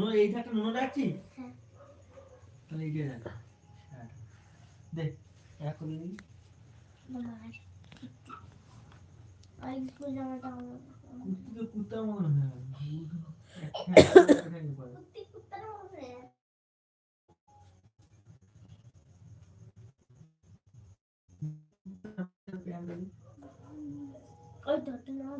Nuno এই একটা Nuno রাখছি হ্যাঁ। তাহলে এইটা রাখ হ্যাঁ। দে এক করে দিই কুত্তার মতন হয়ে হ্যাঁ, হ্যাঁ, হ্যাঁ, কুত্তি মনে ওই তো তো নাও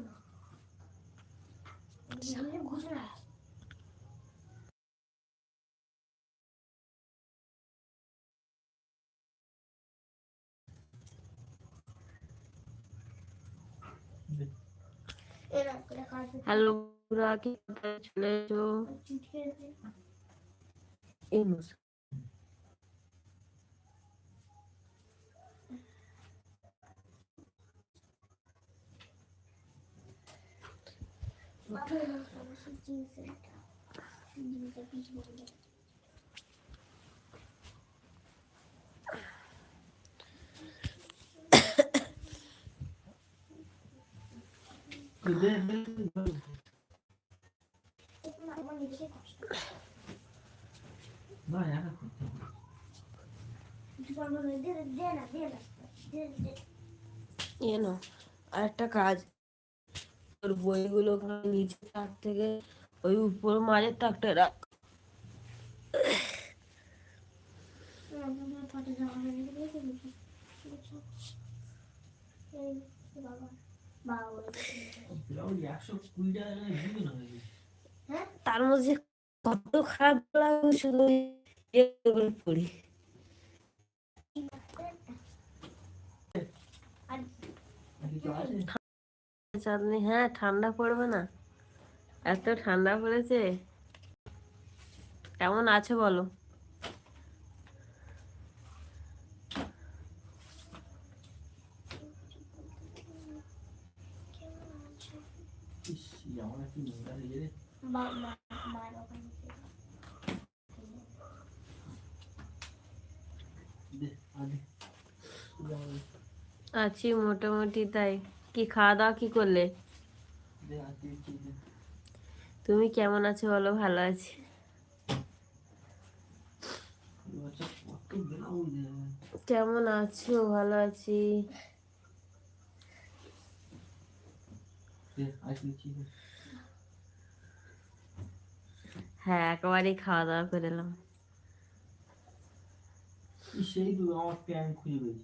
হ্যালো বন্ধুরা কি কোথায় চলে এসো চিটকে এই মশা। বাবা নাও আর একটা কাজ তোর বইগুলো ওখানে নিচে তার থেকে ওই উপর মাঝের তাকটা রাখ তার মধ্যে কত খারাপ লাগে শুধু পড়ি? চাঁদনি হ্যাঁ ঠান্ডা পড়বে না। এত ঠান্ডা পড়েছে। কেমন আছে বলো? আছি মোটামুটি তাই কি খাওয়া দাওয়া কি করলে। তুমি কেমন আছো বলো, ভালো আছি। কেমন আছো ভালো আছি দে, আর দিচ্ছি, দে। হ্যাঁ? একেবারেই খাওয়া দাওয়া করে এলাম। সেই আমার খুঁজে পেয়েছি।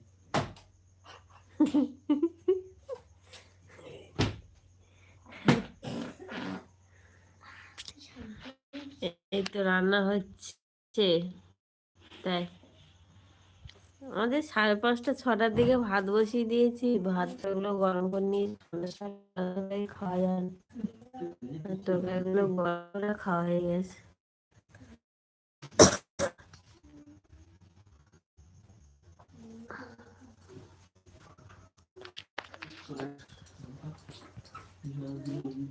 এই তো রান্না হচ্ছে। তাই। আমাদের সাড়ে পাঁচটা, ছটার দিকে ভাত বসিয়ে দিয়েছি। ভাতগুলো গরম করে নিয়ে খাওয়া যায় না। তরকারিগুলো গরম করে খাওয়া হয়ে গেছে।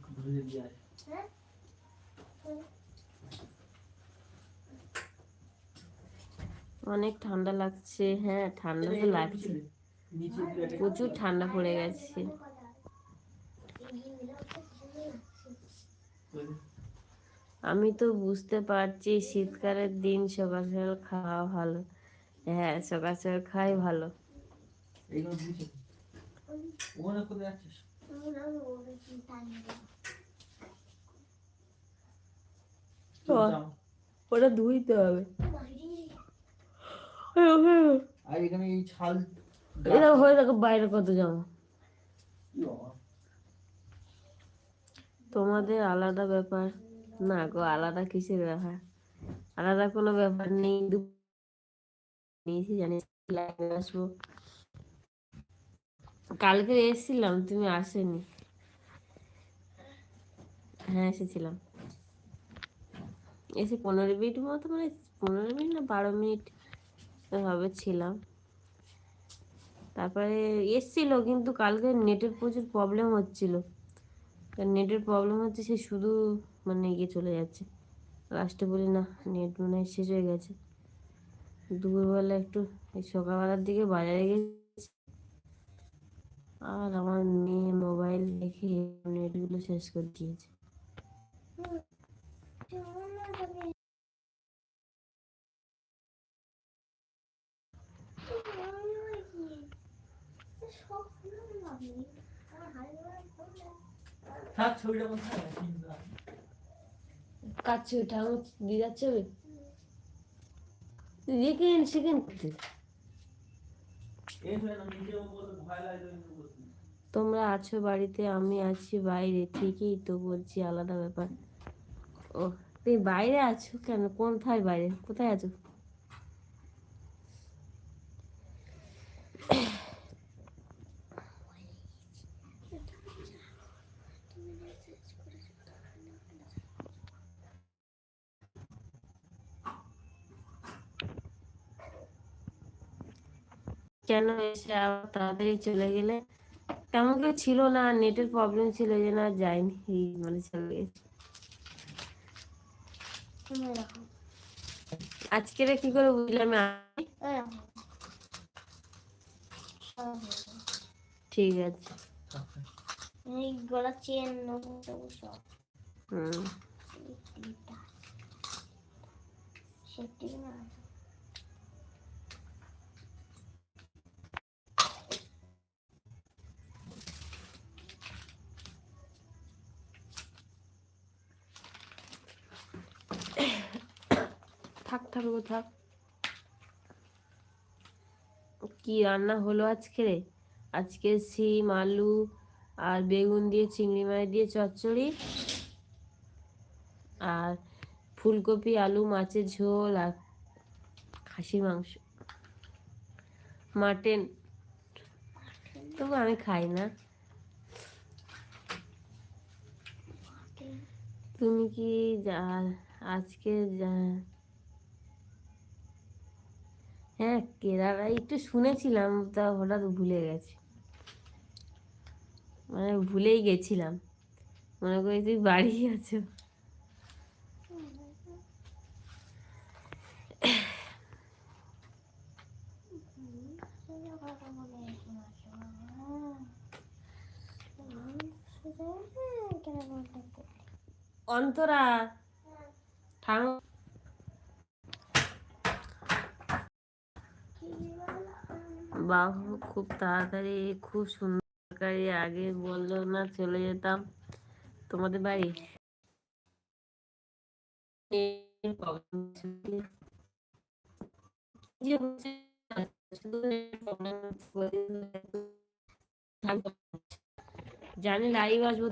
ঘুরে দিয়ে অনেক ঠান্ডা লাগছে। হ্যাঁ ঠান্ডা তো লাগছে। প্রচুর ঠান্ডা পড়ে গেছে। আমি তো বুঝতে পারছি, শীতকালের দিন সকাল সকাল খাওয়া ভালো। হ্যাঁ সকাল সকাল খাই ভালো। ওটা ধুইতে হবে। আর এখানে এই ছাল এটা হয়ে দেখো বাইরে কত জামা। তোমাদের আলাদা ব্যাপার। না গো আলাদা কিসের ব্যাপার? আলাদা কোনো ব্যাপার নেই। নিয়েছি জানি লাইনে আসব। কালকে এসেছিলাম তুমি আসেনি। হ্যাঁ এসেছিলাম। এসে পনেরো মিনিট মতো মানে পনেরো মিনিট না বারো মিনিট হবে ছিলাম। তারপরে এসছিল কিন্তু কালকে নেটের প্রচুর প্রবলেম হচ্ছিল। নেটের প্রবলেম হচ্ছে সে শুধু মানে এগিয়ে চলে যাচ্ছে। লাস্টে বলি, না, নেট মনে হয় শেষ হয়ে গেছে। দুপুরবেলা একটু এই সকালবেলার দিকে বাজারে গেছি। আর আমার মেয়ে মোবাইল দেখে নেটগুলো শেষ করে দিয়েছে কেমন না যাবে থাক ছবিটা কোথায়? চিন্তা কাছে ওটা আমার দিয়ে যাচ্ছে হবে সেকেন্ড সেকেন্ড এই হয়ে না নিজে বলতে ভয় লাগে তোমরা আছো বাড়িতে আমি আছি বাইরে ঠিকই তো বলছি আলাদা ব্যাপার। ও তুমি বাইরে আছো কেন? কোথায় বাইরে? কোথায় আছো? কেন এসে আবার তাড়াতাড়ি চলে গেলে? তেমন কেউ ছিল না নেটের প্রবলেম ছিল যে না যায়নি। এই মানে চলে গেছে। আজকে কি করে বুঝলাম ঠিক আছে। এই গলার চেন হুম। না। আছে থাক থাক গো থাক। কি রান্না হলো আজকে রে? আজকে সিম আলু আর বেগুন দিয়ে চিংড়ি মাছ দিয়ে চচ্চড়ি আর ফুলকপি আলু মাছের ঝোল আর খাসির মাংস। মাটন। তবু আমি খাই না। তুমি কি আজকে যা- হ্যাঁ কেরালা, একটু শুনেছিলাম, তা হঠাৎ ভুলে গেছি। মানে ভুলেই গেছিলাম। মনে করি তুই বাড়ি আছো। অন্তরা ঠাং বাহু খুব তাড়াতাড়ি, খুব সুন্দর আগে বলল না চলে যেতাম। তোমাদের বাড়ি? জানি লাইভ আসব